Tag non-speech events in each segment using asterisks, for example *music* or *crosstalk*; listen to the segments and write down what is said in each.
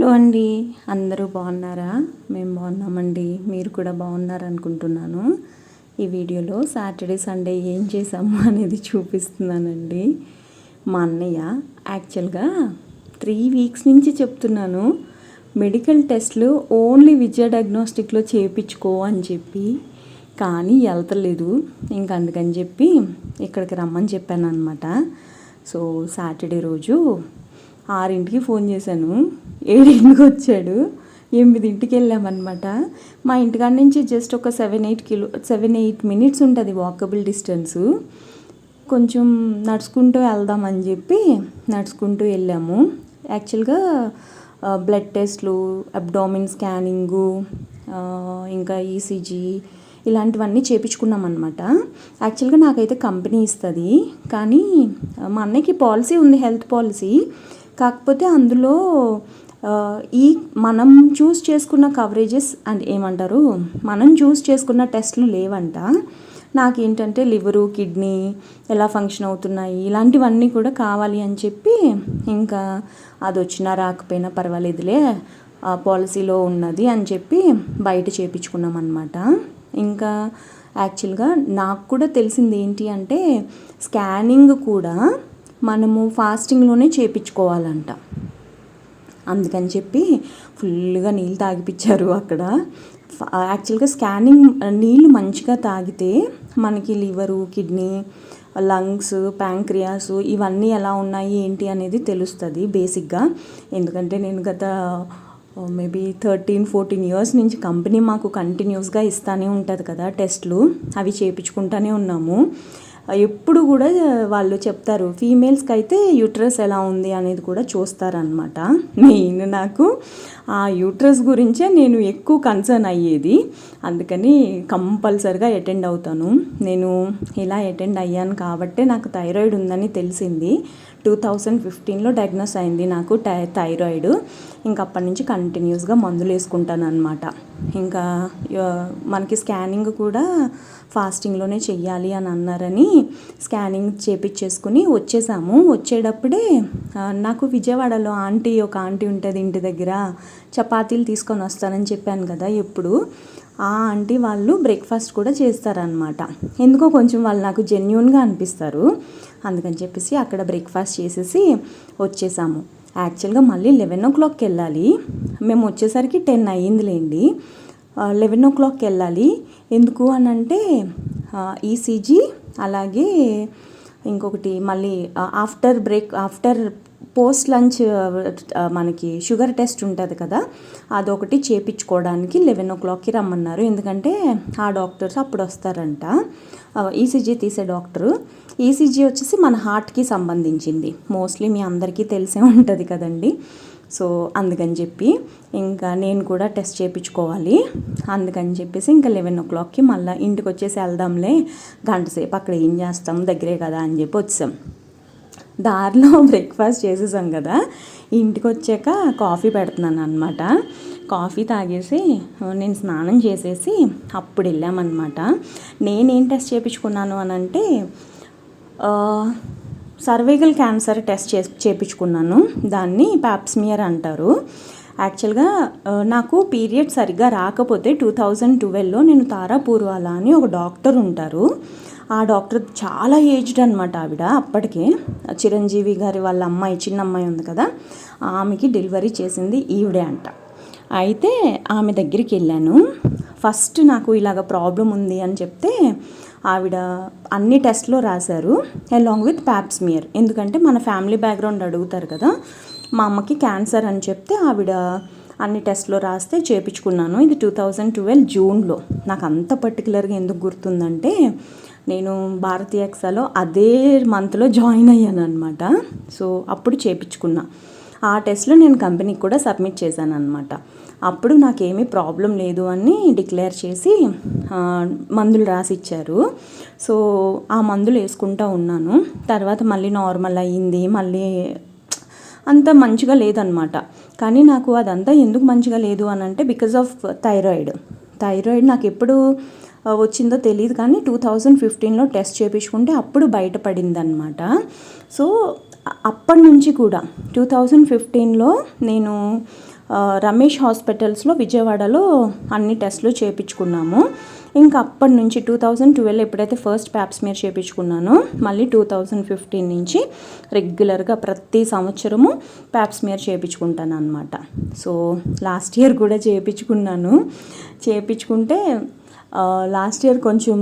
Hello అండి. అందరూ బాగున్నారా? మేము బాగున్నామండి. మీరు కూడా బాగున్నారు అనుకుంటున్నాను ఈ వీడియోలో సాటర్డే సండే ఏం చేసాము *laughs* అనేది చూపిస్తున్నానండి. మా అన్నయ్య యాక్చువల్గా త్రీ వీక్స్ నుంచి చెప్తున్నాను మెడికల్ టెస్ట్లు ఓన్లీ విజయ డయాగ్నోస్టిక్లో చేయించుకో అని చెప్పి కానీ వెళ్తలేదు. ఇంకా అందుకని చెప్పి ఇక్కడికి రమ్మని చెప్పాను అనమాట సో సాటర్డే రోజు ఆరింటికి ఫోన్ చేశాను. ఏడింటికి వచ్చాడు. ఎనిమిదింటికి వెళ్ళామన్నమాట. మా ఇంటికాడ నుంచి జస్ట్ ఒక seven eight kilo seven eight minutes ఉంటుంది వాకబుల్ డిస్టెన్సు. కొంచెం నడుచుకుంటూ వెళ్దామని చెప్పి నడుచుకుంటూ వెళ్ళాము. యాక్చువల్గా బ్లడ్ టెస్ట్లు అబ్డామిన్ స్కానింగు ఇంకా ఈసీజీ ఇలాంటివన్నీ చేపించుకున్నాం అనమాట యాక్చువల్గా నాకైతే కంపెనీ ఇస్తుంది. కానీ మా అన్నయ్యకి పాలసీ ఉంది హెల్త్ పాలసీ. కాకపోతే అందులో ఈ మనం చూస్ చేసుకున్న కవరేజెస్ అండ్ ఏమంటారు మనం చూస్ చేసుకున్న టెస్ట్లు లేవంట. నాకేంటంటే లివరు కిడ్నీ ఎలా ఫంక్షన్ అవుతున్నాయి ఇలాంటివన్నీ కూడా కావాలి అని చెప్పి ఇంకా అది వచ్చినా రాకపోయినా పర్వాలేదులే ఆ పాలసీలో ఉన్నది అని చెప్పి బయట చేపించుకున్నాం అనమాట ఇంకా యాక్చువల్గా నాకు కూడా తెలిసింది ఏంటి అంటే స్కానింగ్ కూడా మనము ఫాస్టింగ్లోనే చేపించుకోవాలంట. అందుకని చెప్పి ఫుల్గా నీళ్ళు తాగిపించారు అక్కడ. యాక్చువల్గా స్కానింగ్ నీళ్ళు మంచిగా తాగితే మనకి లివరు కిడ్నీ లంగ్స్ ప్యాంక్రియాస్ ఇవన్నీ ఎలా ఉన్నాయి ఏంటి అనేది తెలుస్తుంది బేసిక్గా. ఎందుకంటే నేను గత మేబీ థర్టీన్ ఫోర్టీన్ ఇయర్స్ నుంచి కంపెనీ మాకు కంటిన్యూస్గా ఇస్తూనే ఉంటుంది కదా టెస్ట్లు. అవి చేయించుకుంటూనే ఉన్నాము. ఎప్పుడు కూడా వాళ్ళు చెప్తారు ఫీమేల్స్కి అయితే యూట్రస్ ఎలా ఉంది? అనేది కూడా చూస్తారనమాట మెయిన్ నాకు ఆ యూట్రస్ గురించే నేను ఎక్కువ కన్సర్న్ అయ్యేది. అందుకని కంపల్సరిగా అటెండ్ అవుతాను. నేను ఇలా అటెండ్ అయ్యాను కాబట్టే నాకు థైరాయిడ్ ఉందని తెలిసింది. టూ థౌజండ్ ఫిఫ్టీన్లో డయాగ్నోస్ అయింది నాకు టై థైరాయిడ్. ఇంకా అప్పటి నుంచి కంటిన్యూస్గా మందులు వేసుకుంటాను అనమాట ఇంకా మనకి స్కానింగ్ కూడా ఫాస్టింగ్లోనే చెయ్యాలి అని అన్నారని స్కానింగ్ చేపించేసుకుని వచ్చేసాము. వచ్చేటప్పుడే నాకు విజయవాడలో ఆంటీ ఒక ఆంటీ ఉంటుంది ఇంటి దగ్గర చపాతీలు తీసుకొని వస్తానని చెప్పాను కదా ఎప్పుడు. ఆ ఆంటీ వాళ్ళు బ్రేక్ఫాస్ట్ కూడా చేస్తారనమాట ఎందుకో కొంచెం వాళ్ళు నాకు జెన్యున్గా అనిపిస్తారు. అందుకని చెప్పేసి అక్కడ బ్రేక్ఫాస్ట్ చేసేసి వచ్చేసాము. యాక్చువల్గా మళ్ళీ లెవెన్ ఓ క్లాక్కి వెళ్ళాలి. మేము వచ్చేసరికి టెన్ అయ్యిందిలేండి. లెవెన్ ఓ క్లాక్కి వెళ్ళాలి. ఎందుకు అని అంటే ఈసీజీ అలాగే ఇంకొకటి మళ్ళీ after break after post lunch మనకి షుగర్ టెస్ట్ ఉంటుంది కదా అదొకటి చేపించుకోవడానికి లెవెన్ ఓ క్లాక్కి రమ్మన్నారు. ఎందుకంటే ఆ డాక్టర్స్ అప్పుడు వస్తారంట ఈసీజీ తీసే డాక్టరు. ఈసీజీ వచ్చేసి మన హార్ట్కి సంబంధించింది. మోస్ట్లీ మీ అందరికీ తెలిసే ఉంటుంది కదండి. సో అందుకని చెప్పి ఇంకా నేను కూడా టెస్ట్ చేయించుకోవాలి అందుకని చెప్పేసి ఇంకా లెవెన్ ఓ క్లాక్కి మళ్ళీ ఇంటికి వచ్చేసి వెళ్దాంలే. గంట సేపు అక్కడ ఏం చేస్తాం దగ్గరే కదా అని చెప్పి వచ్చాం. దారిలో *laughs* బ్రేక్ఫాస్ట్ చేసేసాం కదా. ఇంటికి వచ్చాక కాఫీ పెడుతున్నాను అనమాట కాఫీ తాగేసి నేను స్నానం చేసేసి అప్పుడు వెళ్ళామన్నమాట. నేనేం టెస్ట్ చేయించుకున్నాను అని అంటే సర్వైకల్ క్యాన్సర్ టెస్ట్ చే చేయించుకున్నాను దాన్ని ప్యాప్స్మియర్ అంటారు. యాక్చువల్గా నాకు పీరియడ్ సరిగ్గా రాకపోతే టూ థౌజండ్ ట్వెల్వ్లో నేను తారాపూర్వాల అని ఒక డాక్టర్ ఉంటారు. ఆ డాక్టర్ చాలా ఏజ్డ్ అనమాట ఆవిడ అప్పటికే. చిరంజీవి గారి వాళ్ళ అమ్మాయి చిన్న అమ్మాయి ఉంది కదా ఆమెకి డెలివరీ చేసింది ఈవిడే అంట. అయితే ఆమె దగ్గరికి వెళ్ళాను. ఫస్ట్ నాకు ఇలాగ ప్రాబ్లం ఉంది అని చెప్తే ఆవిడ అన్ని టెస్ట్లో రాశారు అలాంగ్ విత్ ప్యాప్స్మియర్ ఎందుకంటే మన ఫ్యామిలీ బ్యాక్గ్రౌండ్ అడుగుతారు కదా మా అమ్మకి క్యాన్సర్ అని చెప్తే ఆవిడ అన్ని టెస్ట్లో రాస్తే చేపించుకున్నాను. ఇది టూ థౌజండ్ ట్వెల్వ్ జూన్లో. నాకు అంత పర్టికులర్గా ఎందుకు గుర్తుందంటే నేను భారతీయ ఎక్సాలో అదే మంత్లో జాయిన్ అయ్యాను అనమాట సో అప్పుడు చేపించుకున్నా. ఆ టెస్ట్లో నేను కంపెనీకి కూడా సబ్మిట్ చేశాను అనమాట అప్పుడు నాకేమీ ప్రాబ్లం లేదు అని డిక్లేర్ చేసి మందులు రాసి ఇచ్చారు సో ఆ మందులు వేసుకుంటూ ఉన్నాను. తర్వాత మళ్ళీ నార్మల్ అయ్యింది. మళ్ళీ అంత మంచిగా లేదనమాట కానీ నాకు అదంతా ఎందుకు మంచిగా లేదు అని అంటే బికాజ్ ఆఫ్ థైరాయిడ్ థైరాయిడ్ నాకు ఎప్పుడు వచ్చిందో తెలియదు కానీ టూ థౌజండ్ ఫిఫ్టీన్లో టెస్ట్ చేయించుకుంటే అప్పుడు బయటపడిందనమాట సో అప్పటి నుంచి కూడా టూ థౌజండ్ ఫిఫ్టీన్లో నేను రమేష్ హాస్పిటల్స్లో విజయవాడలో అన్ని టెస్టులు చేయించుకున్నాము ఇంకా అప్పటి నుంచి టూ థౌజండ్ ట్వెల్వ్ ఎప్పుడైతే ఫస్ట్ ప్యాప్స్మియర్ చేయించుకున్నానో మళ్ళీ టూ థౌజండ్ ఫిఫ్టీన్ నుంచి రెగ్యులర్గా ప్రతి సంవత్సరము ప్యాప్స్మియర్ చేయించుకుంటాను అనమాట సో లాస్ట్ ఇయర్ కూడా చేయించుకున్నాను చేయించుకుంటే లాస్ట్ ఇయర్ కొంచెం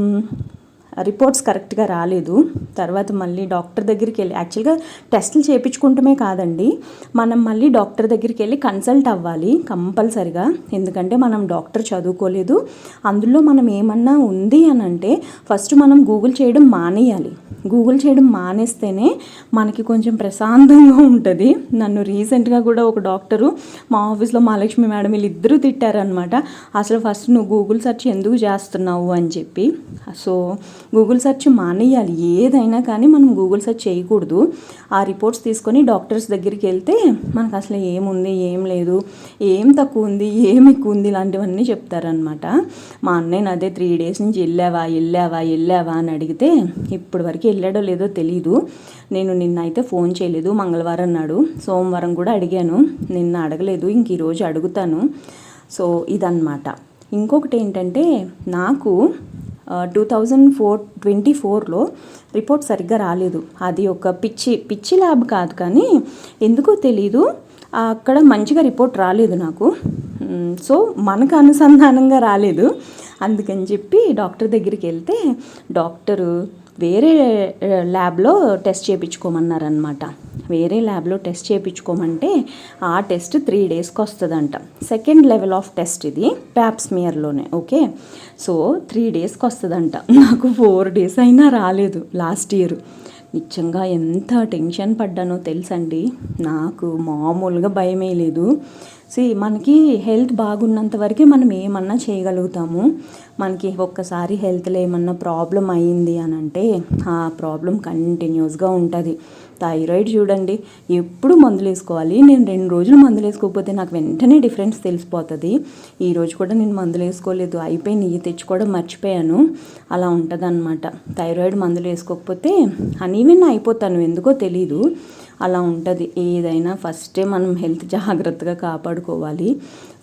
రిపోర్ట్స్ కరెక్ట్గా రాలేదు. తర్వాత మళ్ళీ డాక్టర్ దగ్గరికి వెళ్ళి యాక్చువల్గా టెస్టులు చేయించుకుంటమే కాదండి. మనం మళ్ళీ డాక్టర్ దగ్గరికి వెళ్ళి కన్సల్ట్ అవ్వాలి కంపల్సరిగా. ఎందుకంటే మనం డాక్టర్ చదువుకోలేదు. అందులో మనం ఏమన్నా ఉంది అని అంటే ఫస్ట్ మనం గూగుల్ చేయడం మానేయాలి. గూగుల్ చేయడం మానేస్తేనే మనకి కొంచెం ప్రశాంతంగా ఉంటుంది. నన్ను రీసెంట్గా కూడా ఒక డాక్టరు మా ఆఫీస్లో మహాలక్ష్మి మేడం వీళ్ళిద్దరూ తిట్టారనమాట అసలు ఫస్ట్ నువ్వు గూగుల్ సెర్చ్ ఎందుకు చేస్తున్నావు? అని చెప్పి. సో గూగుల్ సెర్చ్ మానేయాలి. ఏదైనా కానీ మనం గూగుల్ సెర్చ్ చేయకూడదు. ఆ రిపోర్ట్స్ తీసుకొని డాక్టర్స్ దగ్గరికి వెళ్తే మనకు అసలు ఏముంది ఏం లేదు ఏం తక్కువ ఉంది ఏం ఎక్కువ ఉంది ఇలాంటివన్నీ చెప్తారనమాట మా అన్నయ్య అదే త్రీ డేస్ నుంచి వెళ్ళావా వెళ్ళావా వెళ్ళావా అని అడిగితే ఇప్పటి వరకు వెళ్ళాడో లేదో తెలీదు. నేను నిన్న అయితే ఫోన్ చేయలేదు. మంగళవారం నాడు సోమవారం కూడా అడిగాను. నిన్న అడగలేదు. ఇంక ఈరోజు అడుగుతాను. సో ఇదన్నమాట. ఇంకొకటి ఏంటంటే నాకు టూ థౌజండ్ ఫోర్ ట్వంటీ ఫోర్లో రిపోర్ట్ సరిగ్గా రాలేదు. అది ఒక పిచ్చి పిచ్చి ల్యాబ్ కాదు కానీ ఎందుకో తెలీదు. అక్కడ మంచిగా రిపోర్ట్ రాలేదు నాకు. సో మనకు అనుసంధానంగా రాలేదు. అందుకని చెప్పి డాక్టర్ దగ్గరికి వెళ్తే డాక్టరు వేరే ల్యాబ్లో టెస్ట్ చేయించుకోమన్నారనమాట వేరే ల్యాబ్లో టెస్ట్ చేయించుకోమంటే ఆ టెస్ట్ త్రీ డేస్కి వస్తుందంట. సెకండ్ లెవెల్ ఆఫ్ టెస్ట్ ఇది ప్యాప్స్మియర్లోనే ఓకే? సో త్రీ డేస్కి వస్తుందంట. నాకు ఫోర్ డేస్ అయినా రాలేదు లాస్ట్ ఇయర్. నిజంగా ఎంత టెన్షన్ పడ్డానో తెలుసండి. నాకు మామూలుగా భయమే లేదు. సి మనకి హెల్త్ బాగున్నంత వరకే మనం ఏమన్నా చేయగలుగుతాము. మనకి ఒక్కసారి హెల్త్లో ఏమన్నా ప్రాబ్లం అయింది అని అంటే ఆ ప్రాబ్లం కంటిన్యూస్గా ఉంటుంది. థైరాయిడ్ చూడండి. ఎప్పుడు మందులు వేసుకోవాలి? నేను రెండు రోజులు మందులు వేసుకోకపోతే నాకు వెంటనే డిఫరెన్స్ తెలిసిపోతుంది. ఈరోజు కూడా నేను మందులు వేసుకోలేదు. అయిపోయి నెయ్యి తెచ్చుకోవడం మర్చిపోయాను. అలా ఉంటుంది థైరాయిడ్ మందులు వేసుకోకపోతే అనీవెన్ అయిపోతాను. ఎందుకో తెలీదు. అలా ఉంటుంది. ఏదైనా ఫస్టే మనం హెల్త్ జాగ్రత్తగా కాపాడుకోవాలి.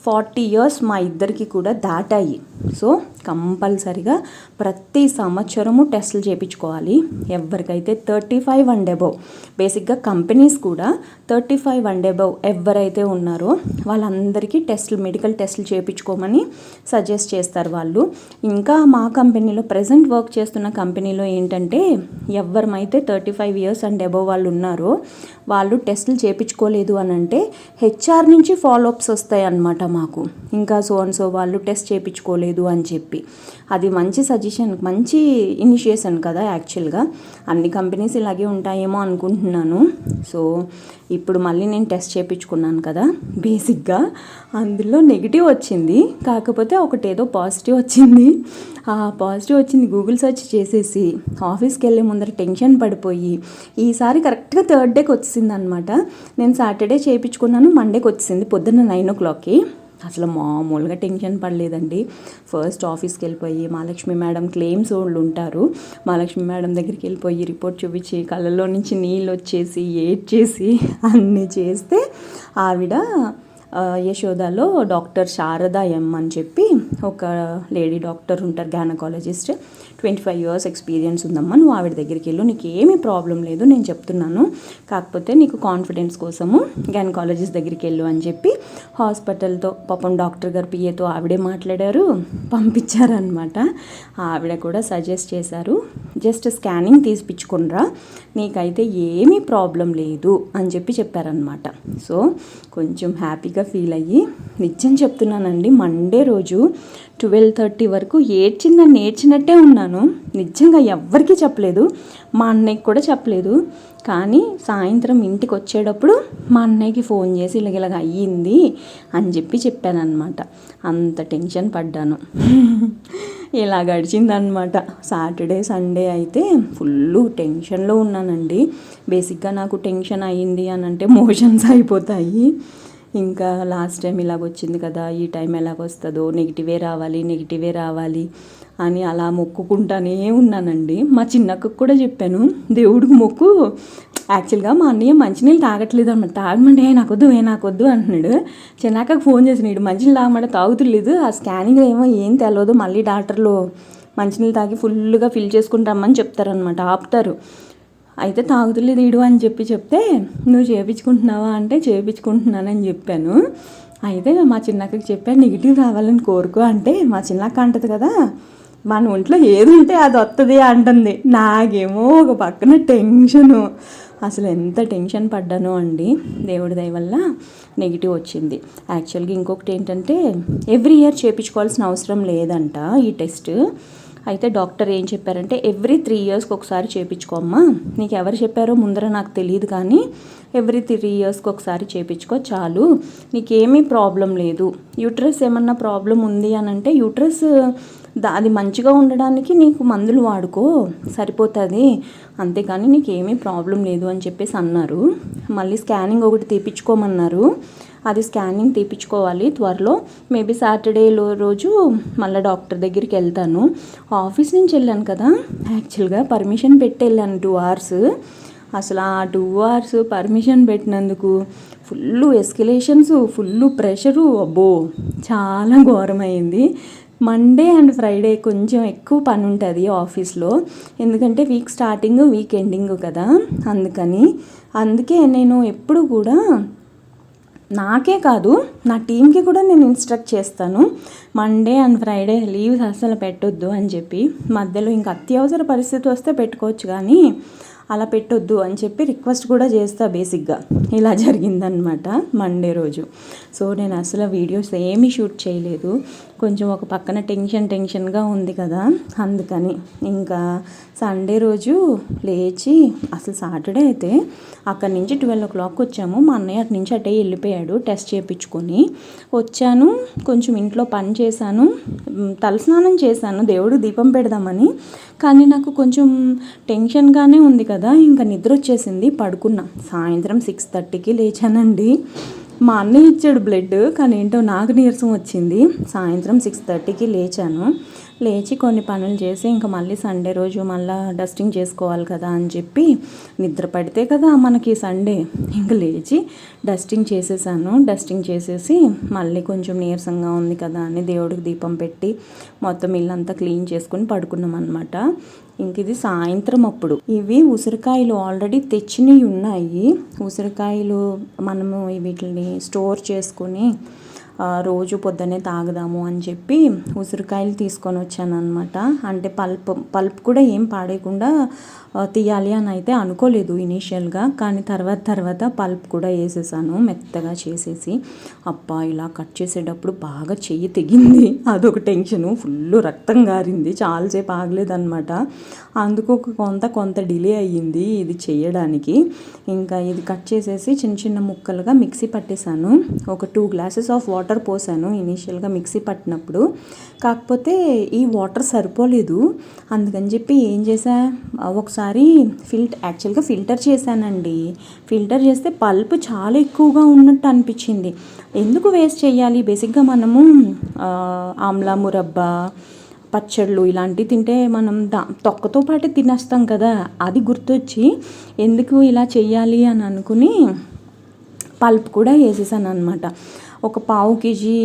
ఫార్టీ ఇయర్స్ మా ఇద్దరికి కూడా దాటాయి. సో కంపల్సరిగా ప్రతి సంవత్సరము టెస్టులు చేయించుకోవాలి ఎవరికైతే థర్టీ ఫైవ్ అండ్ అబవ్ బేసిక్గా కంపెనీస్ కూడా థర్టీ ఫైవ్ అండ్ అబవ్ ఎవరైతే ఉన్నారో వాళ్ళందరికీ టెస్టులు మెడికల్ టెస్టులు చేయించుకోమని సజెస్ట్ చేస్తారు వాళ్ళు. ఇంకా మా కంపెనీలో ప్రజెంట్ వర్క్ చేస్తున్న కంపెనీలో ఏంటంటే ఎవరమైతే thirty five years and above వాళ్ళు ఉన్నారో వాళ్ళు టెస్టులు చేయించుకోలేదు అని అంటే హెచ్ఆర్ నుంచి ఫాలోఅప్స్ వస్తాయి అన్నమాట మాకు. ఇంకా సో అండ్ సో వాళ్ళు టెస్ట్ చేయించుకోలేదు అని చెప్పి. అది మంచి సజెషన్ మంచి ఇనిషియేషన్ కదా యాక్చువల్గా. అన్ని కంపెనీస్ ఇలాగే ఉంటాయేమో అనుకుంటున్నాను. సో ఇప్పుడు మళ్ళీ నేను టెస్ట్ చేయించుకున్నాను కదా బేసిక్గా. అందులో నెగిటివ్ వచ్చింది. కాకపోతే ఒకటి ఏదో పాజిటివ్ వచ్చింది. ఆ పాజిటివ్ వచ్చింది గూగుల్ సెర్చ్ చేసేసి. ఆఫీస్కి వెళ్ళే ముందర టెన్షన్ పడిపోయి. ఈసారి కరెక్ట్గా థర్డ్ డేకి వచ్చింది అనమాట నేను సాటర్డే చేయించుకున్నాను మండేకి వచ్చింది పొద్దున్న నైన్ ఓ క్లాక్కి. అసలు మామూలుగా టెన్షన్ పడలేదండి. ఫస్ట్ ఆఫీస్కి వెళ్ళిపోయి మహాలక్ష్మి మేడం క్లెయిమ్స్ వాళ్ళు ఉంటారు. మహాలక్ష్మి మేడం దగ్గరికి వెళ్ళిపోయి రిపోర్ట్ చూపించి కళ్ళలో నుంచి నీళ్ళు వచ్చేసి ఏడ్చేసి అన్నీ చేస్తే ఆవిడ యశోదాలో డాక్టర్ శారదా ఎం అని చెప్పి ఒక లేడీ డాక్టర్ ఉంటారు gynaecologist twenty five years experience ఉందమ్మా. నువ్వు ఆవిడ దగ్గరికి వెళ్ళు. నీకు ఏమీ ప్రాబ్లం లేదు. నేను చెప్తున్నాను. కాకపోతే నీకు కాన్ఫిడెన్స్ కోసము గైనకాలజిస్ట్ దగ్గరికి వెళ్ళు అని చెప్పి హాస్పిటల్తో పాపం డాక్టర్ గారు పిఏతో ఆవిడే మాట్లాడారు. పంపించారనమాట ఆవిడ కూడా సజెస్ట్ చేశారు. జస్ట్ స్కానింగ్ తీసిపించుకునిరా నీకైతే ఏమీ ప్రాబ్లం లేదు అని చెప్పి చెప్పారనమాట సో కొంచెం హ్యాపీగా ఫీల్ అయ్యి నిజం చెప్తున్నానండి. మండే రోజు ట్వెల్వ్ థర్టీ వరకు ఏడ్చిందని నేర్చినట్టే ఉన్నాను. నిజంగా ఎవ్వరికీ చెప్పలేదు. మా అన్నయ్యకి కూడా చెప్పలేదు. కానీ సాయంత్రం ఇంటికి వచ్చేటప్పుడు మా అన్నయ్యకి ఫోన్ చేసి ఇలాగ ఇలాగ అయ్యింది అని చెప్పి చెప్పానమాట అంత టెన్షన్ పడ్డాను. *laughs* ఇలా గడిచిందనమాట సాటర్డే సండే అయితే ఫుల్ టెన్షన్లో ఉన్నానండి. బేసిక్గా నాకు టెన్షన్ అయ్యింది అని అంటే మోషన్స్ అయిపోతాయి. ఇంకా లాస్ట్ టైం ఇలాగ వచ్చింది కదా ఈ టైం ఎలాగొస్తుందో నెగిటివే రావాలి నెగిటివే రావాలి అని అలా మొక్కుకుంటానే ఉన్నానండి. మా చిన్నక్కకు కూడా చెప్పాను దేవుడికి మొక్కు యాక్చువల్గా మా అన్నయ్య మంచినీళ్ళు తాగట్లేదు అనమాట తాగమంటే "ఏ, నాకొద్దు ఏ నాకొద్దు అంటున్నాడు చిన్నాకకు ఫోన్ చేసినాడు మంచినీళ్ళు తాగమంటే తాగుతులేదు ఆ స్కానింగ్ ఏమో ఏం తెలియదు మళ్ళీ డాక్టర్లు మంచినీళ్ళు తాగి ఫుల్గా ఫిల్ చేసుకుని రమ్మని చెప్తారనమాట ఆపుతారు. అయితే తాగుతులేదు ఈడు అని చెప్పి చెప్తే నువ్వు చేయించుకుంటున్నావా అంటే చేయించుకుంటున్నానని చెప్పాను. అయితే మా చిన్నక్కకి చెప్పాను నెగిటివ్ రావాలని కోరుకో అంటే మా చిన్నక్క అంటది కదా మన ఒంట్లో ఏది ఉంటే అది వస్తుంది అంటుంది. నాకేమో ఒక పక్కన టెన్షను. అసలు ఎంత టెన్షన్ పడ్డానో అండి. దేవుడి దయ వల్ల నెగిటివ్ వచ్చింది. యాక్చువల్గా ఇంకొకటి ఏంటంటే ఎవ్రీ ఇయర్ చేయించుకోవాల్సిన అవసరం లేదంట ఈ టెస్ట్. అయితే డాక్టర్ ఏం చెప్పారంటే ఎవ్రీ త్రీ ఇయర్స్కి ఒకసారి చేయించుకోమ్మా నీకు ఎవరు చెప్పారో ముందర నాకు తెలియదు కానీ ఎవ్రీ త్రీ ఇయర్స్కి ఒకసారి చేయించుకో చాలు. నీకేమీ ప్రాబ్లం లేదు. యూట్రస్ ఏమన్నా ప్రాబ్లం ఉంది అని అంటే యూట్రస్ అది మంచిగా ఉండడానికి నీకు మందులు వాడుకో. సరిపోతుంది. అంతేకాని నీకు ఏమీ ప్రాబ్లం లేదు అని చెప్పేసి అన్నారు. మళ్ళీ స్కానింగ్ ఒకటి తీపించుకోమన్నారు అది స్కానింగ్ తీపించుకోవాలి త్వరలో. మేబీ సాటర్డేలో రోజు మళ్ళీ డాక్టర్ దగ్గరికి వెళ్తాను. ఆఫీస్ నుంచి వెళ్ళాను కదా. యాక్చువల్గా పర్మిషన్ పెట్టి వెళ్ళాను టూ అవర్స్. అసలు ఆ టూ అవర్స్ పర్మిషన్ పెట్టినందుకు ఫుల్ ఎస్కలేషన్స్ ఫుల్ ప్రెషరు అబ్బో! చాలా ఘోరమైంది. మండే అండ్ ఫ్రైడే కొంచెం ఎక్కువ పని ఉంటుంది ఆఫీస్లో. ఎందుకంటే వీక్ స్టార్టింగ్ వీక్ ఎండింగ్ కదా. అందుకని అందుకే నేను ఎప్పుడు కూడా నాకే కాదు నా టీంకి కూడా నేను ఇన్స్ట్రక్ట్ చేస్తాను. మండే అండ్ ఫ్రైడే లీవ్స్ అసలు పెట్టొద్దు అని చెప్పి మధ్యలో ఇంకా అత్యవసర పరిస్థితి వస్తే పెట్టుకోవచ్చు కానీ అలా పెట్టొద్దు అని చెప్పి రిక్వెస్ట్ కూడా చేస్తా బేసిక్గా. ఇలా జరిగిందనమాట మండే రోజు. సో నేను అసలు వీడియోస్ ఏమీ షూట్ చేయలేదు. కొంచెం ఒక పక్కన టెన్షన్ టెన్షన్గా ఉంది కదా అందుకని. ఇంకా సండే రోజు లేచి అసలు సాటర్డే అయితే అక్కడి నుంచి ట్వెల్వ్ ఓ క్లాక్ వచ్చాము. మా అన్నయ్య అటు నుంచి అటే వెళ్ళిపోయాడు టెస్ట్ చేయించుకొని వచ్చాను కొంచెం ఇంట్లో పని చేశాను తలస్నానం చేశాను దేవుడు దీపం పెడదామని. కానీ నాకు కొంచెం టెన్షన్గానే ఉంది కదా ఇంకా నిద్ర వచ్చేసింది పడుకున్నా. సాయంత్రం సిక్స్ థర్టీకి లేచానండి. మా అన్నయ్య ఇచ్చాడు బ్లడ్ కానీ ఏంటో నాకు నీరసం వచ్చింది. సాయంత్రం సిక్స్ థర్టీకి లేచాను. లేచి కొన్ని పనులు చేసి ఇంకా మళ్ళీ సండే రోజు మళ్ళీ డస్టింగ్ చేసుకోవాలి కదా అని చెప్పి నిద్ర పడితే కదా మనకి సండే ఇంకా లేచి డస్టింగ్ చేసేసాను. డస్టింగ్ చేసేసి మళ్ళీ కొంచెం నీరసంగా ఉంది కదా అని దేవుడికి దీపం పెట్టి మొత్తం ఇల్లంతా క్లీన్ చేసుకుని పడుకున్నాం అనమాట ఇంక ఇది సాయంత్రం అప్పుడు. ఇవి ఉసిరికాయలు ఆల్రెడీ తెచ్చినవి ఉన్నాయి. ఉసిరికాయలు మనము వీటిని స్టోర్ చేసుకొని రోజు పొద్దున్నే తాగుదాము అని చెప్పి ఉసిరికాయలు తీసుకొని వచ్చాను అనమాట అంటే పల్ప్ పల్ప్ కూడా ఏం పాడేయకుండా తీయాలి అని అయితే అనుకోలేదు ఇనీషియల్గా కానీ తర్వాత తర్వాత పల్ప్ కూడా వేసేసాను మెత్తగా చేసేసి. అబ్బా ఇలా కట్ చేసేటప్పుడు బాగా చెయ్యి తెగింది. *laughs* అదొక టెన్షను ఫుల్ రక్తం గారింది. చాలాసేపు ఆగలేదన్నమాట. అందుకు ఒక కొంత కొంత డిలే అయ్యింది ఇది చేయడానికి. ఇంకా ఇది కట్ చేసేసి చిన్న చిన్న ముక్కలుగా మిక్సీ పట్టేశాను. ఒక two glasses of water water పోసాను ఇనీషియల్గా మిక్సీ పట్టినప్పుడు. కాకపోతే ఈ వాటర్ సరిపోలేదు. అందుకని చెప్పి ఏం చేసా ఒకసారి ఫిల్టర్ యాక్చువల్గా ఫిల్టర్ చేశానండి. ఫిల్టర్ చేస్తే పల్ప్ చాలా ఎక్కువగా ఉన్నట్టు అనిపించింది. ఎందుకు వేస్ట్ చేయాలి? బేసిక్గా మనము ఆమ్లా మురబ్బా పచ్చళ్ళు ఇలాంటివి తింటే మనం దా తొక్కతో పాటు తినేస్తాం కదా. అది గుర్తొచ్చి ఎందుకు ఇలా చేయాలి అని అనుకుని పల్ప్ కూడా వేసేసాను అనమాట ఒక పావు కేజీ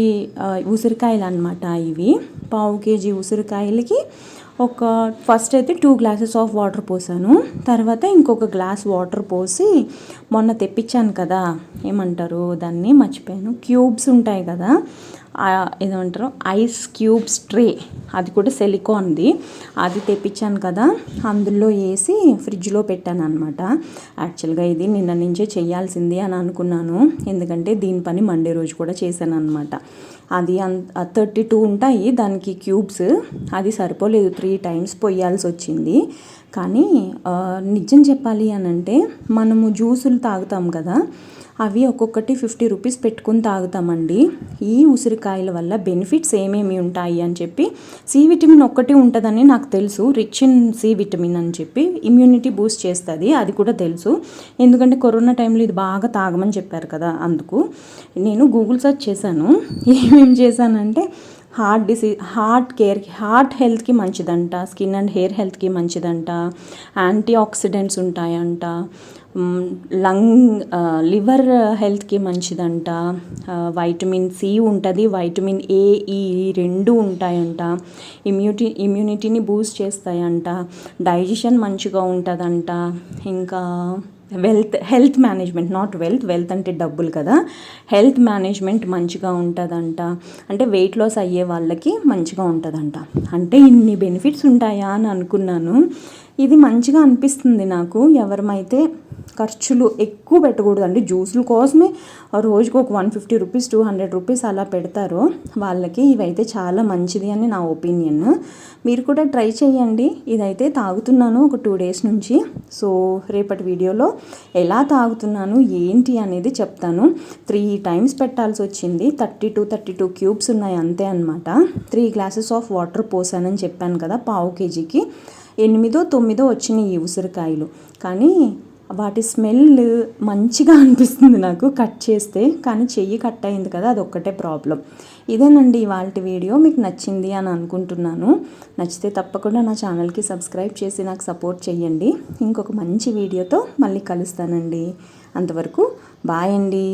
ఉసిరికాయలు అనమాట ఇవి. పావు కేజీ ఉసిరికాయలకి ఒక ఫస్ట్ అయితే టూ గ్లాసెస్ ఆఫ్ వాటర్ పోసాను. తర్వాత ఇంకొక గ్లాస్ వాటర్ పోసి మొన్న తెప్పించాను కదా ఏమంటారు దాన్ని మర్చిపోయాను. క్యూబ్స్ ఉంటాయి కదా ఏమంటారు ఐస్ క్యూబ్స్ ట్రే. అది కూడా సెలికాన్ది. అది తెప్పించాను కదా. అందులో వేసి ఫ్రిడ్జ్లో పెట్టాను అనమాట యాక్చువల్గా ఇది నిన్న నుంచే చేయాల్సింది అని అనుకున్నాను. ఎందుకంటే దీని పని మండే రోజు కూడా చేశాను అనమాట అది థర్టీ టూ ఉంటాయి. దానికి క్యూబ్స్. అది సరిపోలేదు. త్రీ టైమ్స్ పొయ్యాల్సి వచ్చింది. కానీ నిజం చెప్పాలి అని అంటే మనము జ్యూసులు తాగుతాం కదా. అవి ఒక్కొక్కటి ఫిఫ్టీ రూపీస్ పెట్టుకుని తాగుతామండి. ఈ ఉసిరికాయల వల్ల బెనిఫిట్స్ ఏమేమి ఉంటాయి అని చెప్పి సి విటమిన్ ఒక్కటి ఉంటుందని నాకు తెలుసు. రిచ్ ఇన్ సి విటమిన్ అని చెప్పి ఇమ్యూనిటీ బూస్ట్ చేస్తుంది అది కూడా తెలుసు. ఎందుకంటే కరోనా టైంలో ఇది బాగా తాగమని చెప్పారు కదా అందుకు. నేను గూగుల్ సెర్చ్ చేశాను. ఏమేమి చేశానంటే హార్ట్ డిసీజ్ హార్ట్ కేర్కి హార్ట్ హెల్త్కి మంచిదంట స్కిన్ అండ్ హెయిర్ హెల్త్కి మంచిదంట యాంటీ ఆక్సిడెంట్స్ ఉంటాయంట లంగ్ లివర్ హెల్త్కి మంచిదంట. వైటమిన్ సి ఉంటుంది. వైటమిన్ ఏ ఈ రెండు ఉంటాయంట. ఇమ్యూటీ ఇమ్యూనిటీని బూస్ట్ చేస్తాయంట. డైజెషన్ మంచిగా ఉంటుందంట. ఇంకా wealth health management not wealth wealth అంటే డబ్బులు కదా. హెల్త్ మేనేజ్మెంట్ మంచిగా ఉంటుందంట. అంటే వెయిట్ లాస్ అయ్యే వాళ్ళకి మంచిగా ఉంటుందంట. అంటే ఇన్ని బెనిఫిట్స్ ఉంటాయా అని అనుకున్నాను. ఇది మంచిగా అనిపిస్తుంది నాకు. ఎవరమైతే ఖర్చులు ఎక్కువ పెట్టకూడదండి. జ్యూసుల కోసమే రోజుకు ఒక one fifty rupees two hundred rupees అలా పెడతారు. వాళ్ళకి ఇవైతే చాలా మంచిది అని నా ఒపీనియన్. మీరు కూడా ట్రై చేయండి. ఇదైతే తాగుతున్నాను ఒక టూ డేస్ నుంచి. సో రేపటి వీడియోలో ఎలా తాగుతున్నాను ఏంటి అనేది చెప్తాను. త్రీ టైమ్స్ పెట్టాల్సి వచ్చింది. Thirty two thirty two cubes ఉన్నాయి అంతే అనమాట త్రీ గ్లాసెస్ ఆఫ్ వాటర్ పోసానని చెప్పాను కదా పావు కేజీకి. ఎనిమిదో తొమ్మిదో వచ్చినాయి ఈ ఉసిరికాయలు. కానీ వాటి స్మెల్ మంచిగా అనిపిస్తుంది నాకు కట్ చేస్తే కానీ చెయ్యి కట్ అయింది కదా అది ఒక్కటే ప్రాబ్లం. ఇదేనండి ఇవాళ వీడియో మీకు నచ్చింది అని అనుకుంటున్నాను. నచ్చితే తప్పకుండా నా ఛానల్కి సబ్స్క్రైబ్ చేసి నాకు సపోర్ట్ చేయండి ఇంకొక మంచి వీడియోతో మళ్ళీ కలుస్తానండి. అంతవరకు బాయ్ అండి.